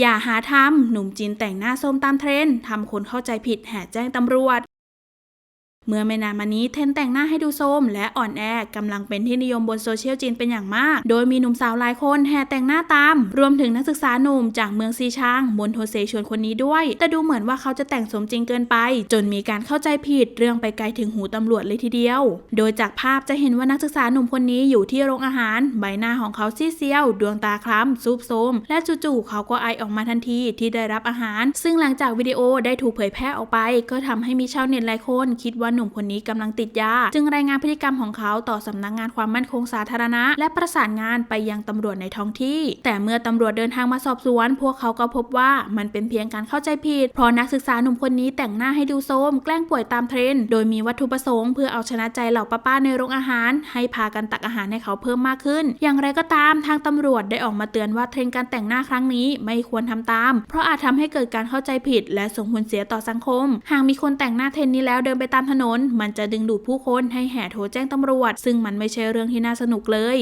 อย่าหาทำหนุ่มจีนแต่งหน้าส้มตามเทรนด์ทำคนเข้าใจผิดแห่แจ้งตำรวจ เมื่อไม่นานมานี้เทนแต่งหน้าให้ดูโทรมและอ่อนแอกำลังเป็นที่นิยมบนโซเชียลจีนเป็นอย่างมาก โดยมีหนุ่มสาวหลายคนแห่แต่งหน้าตาม รวมถึงนักศึกษาหนุ่มจากเมืองซีชางมณฑลเสฉวนคนนี้ด้วย แต่ดูเหมือนว่าเขาจะแต่งสมจริงเกินไป จนมีการเข้าใจผิดเรื่องไปไกลถึงหูตำรวจเลยทีเดียว โดยจากภาพจะเห็นว่านักศึกษาหนุ่มคนนี้อยู่ที่โรงอาหาร ใบหน้าของเขาซีเซียว ดวงตาคล้ำซูบโซมและจู่ๆเขาก็ไอออกมาทันทีที่ได้รับอาหาร ซึ่งหลังจากวิดีโอได้ถูกเผยแพร่ออกไป ก็ทำให้มีชาวเน็ตหลายคนคิดว่าหนุ่มคนนี้กำลังติดยา จึงรายงานพฤติกรรมของเขาต่อสำนักงานความมั่นคงสาธารณะ และประสานงานไปยังตำรวจในท้องที่ แต่เมื่อตำรวจเดินทางมาสอบสวน พวกเขาก็พบว่ามันเป็นเพียงการเข้าใจผิด เพราะนักศึกษาหนุ่มคนนี้แต่งหน้าให้ดูโทมแกล้งป่วยตามเทรนด์ โดยมีวัตถุประสงค์เพื่อเอาชนะใจเหล่าป้าๆในโรงอาหาร ให้พากันตักอาหารให้เขาเพิ่มมากขึ้น อย่างไรก็ตามทางตำรวจได้ออกมาเตือนว่าเทรนด์การแต่งหน้าครั้งนี้ไม่ควรทำตาม เพราะอาจทำให้เกิดการเข้าใจผิด และส่งผลเสียต่อสังคม หากมีคนแต่งหน้าเทรนด์นี้แล้วเดินไปตามถนนน มันจะดึงดูดผู้คนให้แห่โทรแจ้งตำรวจ ซึ่งมันไม่ใช่เรื่องที่น่าสนุกเลย